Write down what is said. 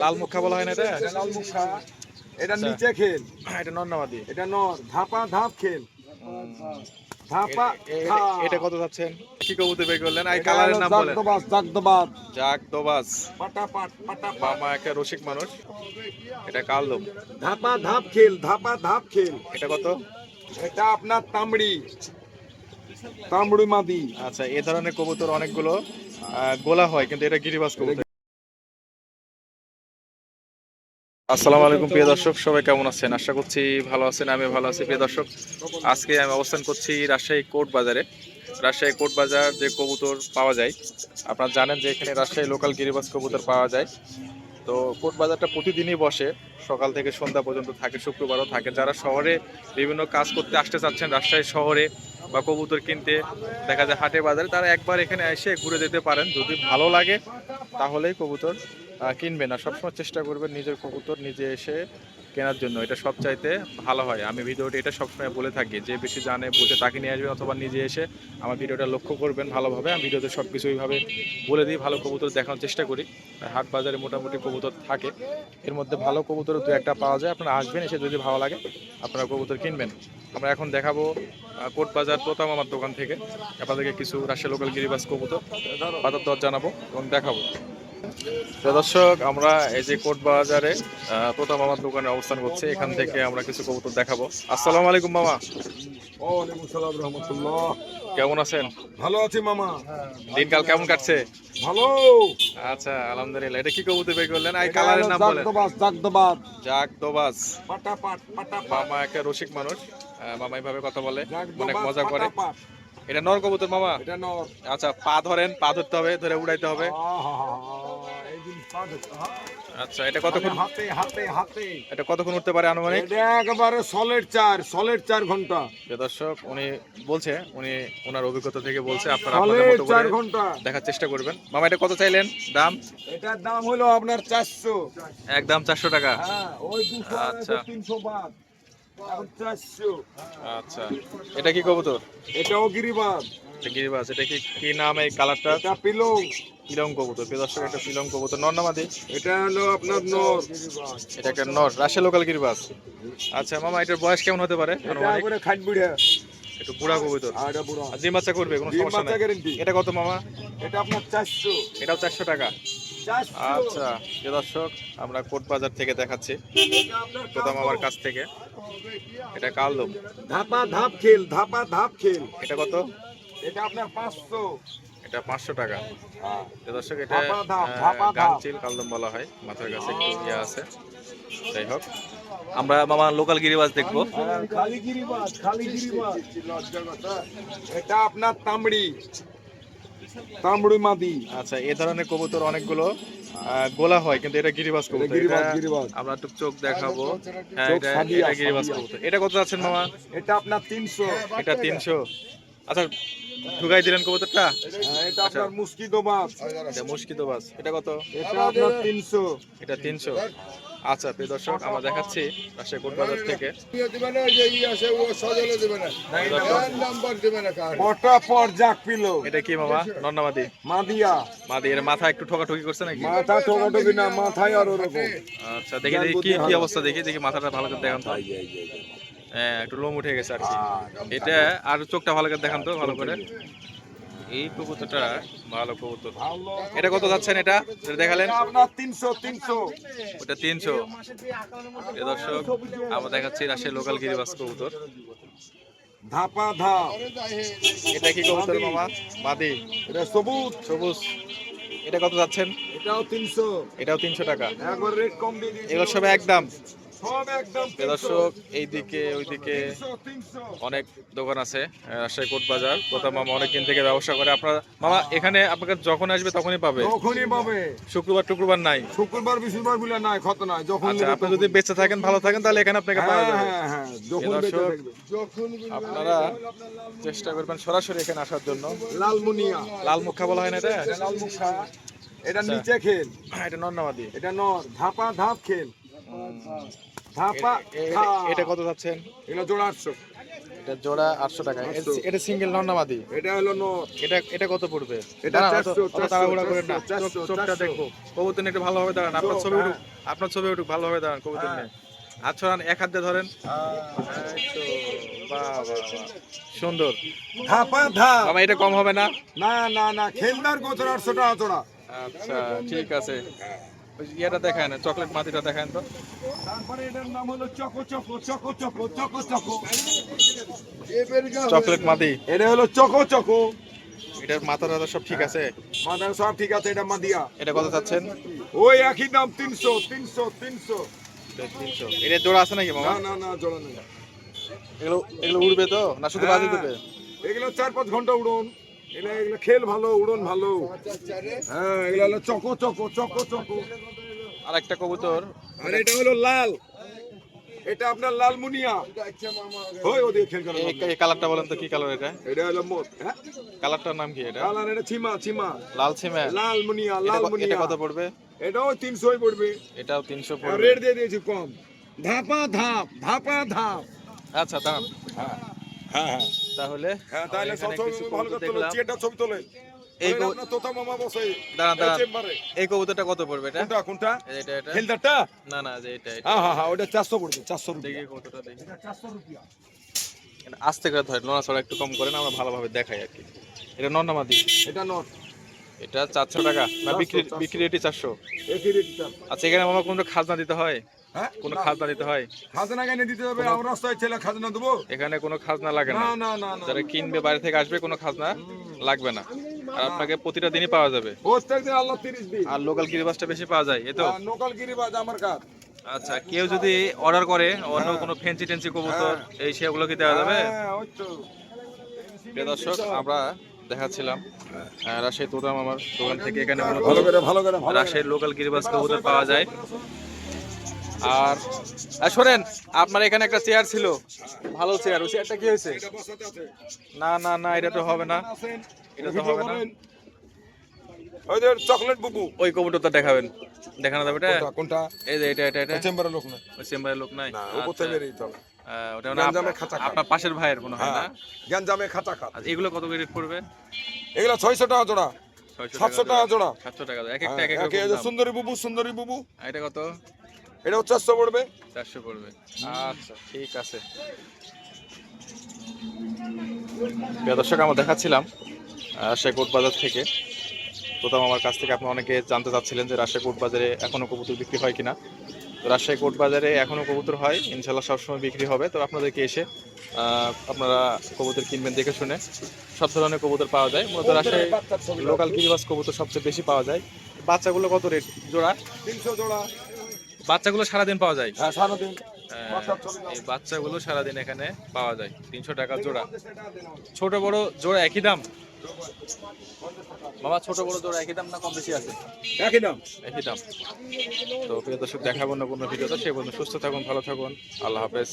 লাল মুখা বলা হয় না এটা? এটা লাল মুখা এটা আচ্ছা। নিচে খেল। এটা নন্নামাদি এটা নর। ধাপা ধাপ খেল। ধাপা। এটা কত যাচ্ছেন? কি কবুতর বের করলেন? এটা কালারের নাম বলেন। পাটাপাট, পাটাপাট। মামা একটা রসিক মানুষ। এটা কালদম। ধাপা ধাপ খেল ধাপা ধাপ খেল। এটা কত? এটা আপনার তামড়ি। তামড়ি মাদি আচ্ছা এই ধরনের কবুতর অনেকগুলো আহ, গোলা হয় কিন্তু এটা গিরিবাস কবুতর। আসসালামু আলাইকুম, প্রিয় দর্শক। সবাই কেমন আছেন? আশা করছি ভালো আছেন আমি ভালো আছি, প্রিয় দর্শক। আজকে আমি অবস্থান করছি রাজশাহী কোর্ট বাজারে। রাজশাহী কোর্ট বাজার যে কবুতর পাওয়া যায়, আপনারা জানেন যে এখানে রাজশাহী লোকাল গিরিবাজ কবুতর পাওয়া যায়। তো কোর্ট বাজারটা প্রতিদিনই বসে, সকাল থেকে সন্ধ্যা পর্যন্ত থাকে, শুক্রবারও থাকে। যারা শহরে বিভিন্ন কাজ করতে আসতে চাচ্ছেন, রাজশাহী শহরে বা কবুতর কিনতে, দেখা যায় হাটে বাজারে, তারা একবার এখানে এসে ঘুরে যেতে পারেন। যদি ভালো লাগে, তাহলেই কবুতর কিনবেন আর সবসময় চেষ্টা করবেন নিজের কবুতর নিজে এসে কেনার জন্য। এটা সবচাইতে ভালো হয়। আমি ভিডিওটি এটা সবসময় বলে থাকি, যে বেশি জানে বুঝে তাকে নিয়ে আসবেন অথবা নিজে এসে আমার ভিডিওটা লক্ষ্য করবেন ভালোভাবে। আমি ভিডিওতে সব কিছু এইভাবে বলে দিই, ভালো কবুতর দেখানোর চেষ্টা করি। হাট বাজারে মোটামুটি কবুতর থাকে। এর মধ্যে ভালো কবুতর দু একটা পাওয়া যায়। আপনারা আসবেন, এসে যদি ভালো লাগে আপনারা কবুতর কিনবেন। আমরা এখন দেখাবো কোট বাজার প্রথম আমার দোকান থেকে। আপনাদেরকে কিছু রাশিয়া লোকাল গিরিবাস কবুতর, বাজার দর জানাব এবং দেখাবো। দর্শক আমরা এই যে কোট বাজারে প্রথম আমার দোকানে অবস্থান করছি। এখান থেকে আমরা কিছু কবুতর দেখাবো। আসসালামু আলাইকুম মামা। ওয়ালাইকুম সালাম রহমতুল্লাহ। কেমন আছেন? ভালো আছি মামা। দিনকাল কেমন কাটছে? ভালো। আচ্ছা আলহামদুলিল্লাহ। এটা কি কবুতর বের করলেন? এই কালারের নাম বলেন। জাগদবাজ, জাগদবাজ। পাটাপাট, পাটাপাট। মামা একটা রসিক মানুষ। মামা এইভাবে কথা বলে। অনেক মজা করে। এটা নর কবুতর মামা? এটা নর। আচ্ছা পা ধরেন পা ধরতে হবে ধরে উড়াইতে হবে। আচ্ছা এটা কতক্ষণ? হাতে হাতে হাতে। এটা কতক্ষণ উঠতে পারে আনুমানিক? একেবারে সলিড চার সলিড চার ঘণ্টা। দর্শক উনি বলছে উনি ওনার অভিজ্ঞতা থেকে বলছে আপনারা আপনাদের মতো চার করে ঘণ্টা। দেখার চেষ্টা করবেন। মামা এটা কত চাইলেন? দাম? এটার দাম হলো আপনার চারশো। একদম চারশো টাকা। হ্যাঁ ওই দুশো আচ্ছা। তিনশো বাদ। আচ্ছা। এটা কি কবুতর? এটাও গিরিবাদ এটা গিরিবাস এটা কি কি নাম এই কালারটা এটা পিলং। পিলং কবুতর। দর্শক একটা পিলং কবুতর। নর নামাদি এটা হলো আপনার নর। এটা একটা নর। রাশিয়া লোকাল গিরিবাস আচ্ছা মামা এটার বয়স কেমন হতে পারে? খাট বিড়া। একটু বুড়া কবুতর। ডিম বাচ্চা করবে কোনো সমস্যা নেই। এটা কত মামা? এটা আপনার চারশো। এটাও চারশো টাকা। আচ্ছা প্রিয় দর্শক আমরা কোট বাজার থেকে দেখাচ্ছি। প্রথম আমার কাছ থেকে। এটা কালদম। ধাপা ধাপ খেল ধাপা ধাপ খেল। এটা কত? এটা আপনার পাঁচশো। এটা পাঁচশো টাকা। প্রিয় দর্শক এটা। গানচিল কালদম বলা হয়। মাথার কাছে একটু ইয়ে আছে। যাই হোক আমরা মামা লোকাল গিরিবাজ দেখব। হ্যাঁ, খালি গিরিবাজ খালি গিরিবাজ। এটা আপনার তামড়ি। তামড়ি মাদি। আচ্ছা এই ধরনের কবুতর অনেকগুলো গোলা হয় কিন্তু এটা গিরিবাজ কবুতর। আমরা একটু চোখ দেখাবো। হ্যাঁ এটা সাদিয়া। কবুতর। এটা কত আছেন মামা? এটা আপনার তিনশো। এটা তিনশো। আচ্ছা ঢুকাই দিলেন কবুতরটা? হ্যাঁ, এটা আপনার মুস্কিদো মাছ। এটা মুশকিতো বাস এটা কত? এটা আপনার তিনশো। এটা তিনশো। আচ্ছা প্রিয় দর্শক আমরা দেখাচ্ছি রাজশাহী কোট বাজার থেকে। পটা পর জাক পিল। এটা কি মামা? নন্নামাদি মাদিয়া। মাদি এর মাথা একটু ঠোকাঠুকি করছে নাকি? মাথা ঠোকাটুকি না মাথায় আর ওরকম। আচ্ছা দেখি দেখি কি কি অবস্থা দেখি দেখি মাথাটা ভালো করে দেখান তো। হ্যাঁ একটু লোম উঠে গেছে আর কি। এটা আর চোখটা ভালো করে দেখান তো ভালো করে। এই কবুতরটা ভালো কবুতর। এটা কত যাচ্ছেন এটা? দেখালেন? আপনার তিনশো তিনশো। ওটা তিনশো। এ দর্শক আমরা দেখাচ্ছি রাজশাহী লোকাল গিরিবাস কবুতর। ধাপা ধাপ। এটা কি কবুতর মামা? মাদি এটা সবুজ। সবুজ। এটা কত যাচ্ছেন? এটাও তিনশো। এটাও তিনশো টাকা। একবার রেট কম দিয়ে এগুলো সব একদম। দর্শক এইদিকে ওইদিকে অনেক দোকান আছে রাজশাহী কোট বাজার। প্রথম মামা অনেকদিন থেকে ব্যবসা করে। আপনারা মামা এখানে আপনাকে যখন আসবে তখনই পাবে। যখনই পাবে। শুক্রবার টুক্রবার নাই। শুক্রবার বৃহস্পতিবার বলে নাই ক্ষত নাই যখন আচ্ছা আপনি যদি বেঁচে থাকেন ভালো থাকেন তাহলে এখানে আপনাকে পাওয়া হ্যাঁ যাবে হ্যাঁ হ্যাঁ বেঁচে দর্শক, আপনারা চেষ্টা করবেন সরাসরি এখানে আসার জন্য। লালমুনিয়া। লাল মুখা বলা হয় না এটা? এটা লাল মুখা এটা আচ্ছা। নিচে খেল। এটা নন্নামাদি এটা নর ধাপা ধাপ খেল। ধাপা। এটা কত যাচ্ছেন? এটা জোড়া আটশো। এটা জোড়া আটশো টাকা। এটা সিঙ্গেল এটা হলো এটা এটা কত পড়বে? এটা দাঁড়ান, 400, অত- অত তাড়াহুড়া করেন না। চোখটা 400 দেখব কবুতর একটু ভালোভাবে দাঁড়ান। আপনার ছবি উঠুক। আপনার ছবি উঠুক ভালোভাবে দাঁড়ান কবুতর। নিয়ে। ছড়ান এক হাত দিয়ে ধরেন। সুন্দর। ধাপা ধাপ। বাবা এটা কম হবে না? না না না খেলনার গোতর আটশো টাকা জোড়া আচ্ছা ঠিক আছে। ওই ইয়েটা দেখায় না চকলেট মাটিটা দেখায় তো? তারপরে এটার নাম হলো choco choco choco choco choco choco. Chocolate মাটি। এটা হলো চকো চকো। এটার মাথা টাথা সব ঠিক আছে? মাথা সব ঠিক আছে এটা মাদিয়া। এটা কত চাচ্ছেন? ওই একই দাম তিনশো তিনশো তিনশো। তিনশো। এটা জোড়া আছে নাকি না মামা? না না জোড়া নেই। এগুলো এগুলো উড়বে তো? না শুধু বাজি দেবে? এগুলো চার পাঁচ ঘণ্টা উড়ন। এগুলো এগুলো খেল ভালো উড়ন ভালো। হ্যাঁ এগুলো হলো চকো চকো চকো চকো। আর একটা কবুতর। আর এটা হলো লাল। এটা আপনার লাল মুনিয়া ওই ওদিকে খেল করে এই কালারটা বলেন তো কি কালার এটা? এটা হলো মোট হ্যাঁ? কালারটার নাম কি এটা? কালার এটা চিমা চিমা। লাল সিমে লাল মুনিয়া এটা কত পড়বে? এটাও তিনশোই পড়বে। এটাও তিনশো আর পড়বে। রেট দিয়ে দিয়েছি কম। ধাপা ধাপ ধাপা ধাপ। আচ্ছা দাঁড়ান। হ্যাঁ। হ্যাঁ তাহলে হ্যাঁ তাহলে সব ভালো করে তোলে দেখলাম। ছবি তোলে। এই এই কবু- আপনার তোতা মামা বসে দাঁড়ান এই এই কবুতরটা কত পড়বে এটা? কোনটা কোনটা? এটা এটা। হেলদারটা না না যে এটা এটা। হ্যাঁ হ্যাঁ হ্যাঁ ওটা চারশো পড়বে চারশো দেখি রুপিয়া দেখি। চারশো রুপিয়া। এটা আস্তে করে ধরে নোনা একটু কম করেন আমরা ভালোভাবে দেখাই আর কি। এটা এটা নট এটা চারশো টাকা না বিক্রি 400 বিক্রি রেটই চারশো। আচ্ছা এখানে মামা কোনো খাজনা দিতে হয়? হ্যাঁ? কোনো খাজনা দিতে হয়? খাজনা কেন দিতে হবে? আমরা রাস্তায় ছেলে খাজনা দেবো। এখানে কোনো খাজনা লাগে না। না না যারা কিনবে বাইরে থেকে আসবে কোনো খাজনা লাগবে না। আর আপনাকে প্রতিটা দিনই পাওয়া যাবে। আল্লাহ তিরিশ দিন। আর লোকাল কিরিবাসটা বেশি পাওয়া যায় এই তো? আর লোকাল গিরিবাজ আমার কাজ। আচ্ছা কেউ যদি অর্ডার করে অন্য কোনো ফেন্সি টেন্সি কবুতর এই সেগুলো কি দেওয়া যাবে? হ্যাঁ প্রিয় দর্শক আমরা দেখাচ্ছিলাম রাজশাহী তোরাম আমার দোকান থেকে এখানে ভালো করে ভালো করে রাজশাহীর লোকাল কিরিবাস কবুতর পাওয়া যায়। আর শোনেন আপনার এখানে একটা চেয়ার ছিল। ভালো চেয়ার ওই চেয়ারটা কি হয়েছে? না না না এটা তো হবে না। এটা তো হবে না। ওই যে চকলেট বুবু। ওই কবুতরটা দেখাবেন। দেখানো যাবে এটা? কোনটা কোনটা? এই যে এটা এটা এটা? চেম্বারের লোক না ওই চেম্বারের লোক নাই? আচ্ছা। বেরিয়ে হবে ওটা মানে আপনার পাশের ভাইয়ের মনে হয় না? হ্যাঁ গ্যাঞ্জামে খাঁচা খাত আচ্ছা, এগুলো কত করে পড়বে? এগুলো ছয়শো টাকা জোড়া। টাকা জোড়া। টাকা এক একটা হ্যাঁ, এক এক একে এই রকম যে দাম। সুন্দরী বুবু সুন্দরী বুবু। এটা কত? এটাও চারশো পড়বে? চারশো পড়বে। আচ্ছা ঠিক আছে। দর্শক আমরা দেখাচ্ছিলাম রাজশাহী কোট বাজার থেকে। প্রথম আমার কাছ থেকে আপনি অনেকে জানতে চাচ্ছিলেন যে রাজশাহী কোট বাজারে এখনও কবুতর বিক্রি হয় কিনা। তো রাজশাহী কোট বাজারে এখনও কবুতর হয় ইনশাল্লাহ সবসময় বিক্রি হবে। তো আপনাদেরকে এসে আহ, আপনারা কবুতর কিনবেন দেখে শুনে। সব ধরনের কবুতর পাওয়া যায়। মূলত রাজশাহী লোকাল কিরিবাস কবুতর সবচেয়ে বেশি পাওয়া যায়। বাচ্চাগুলো কত রেট? জোড়া? তিনশো জোড়া। বাচ্চাগুলো সারাদিন পাওয়া যায়? হ্যাঁ সারাদিন। আহ, এই বাচ্চাগুলো সারাদিন এখানে পাওয়া যায়। তিনশো টাকা জোড়া। ছোট বড় জোড়া একই দাম? বাবা ছোট বড় জোড়া একই দাম না কম বেশি আছে? একই দাম। একই দাম। তো প্রিয় দর্শক দেখাবো না কোনো ভিডিওতে। সে পর্যন্ত সুস্থ থাকুন ভালো থাকুন। আল্লাহ হাফেজ।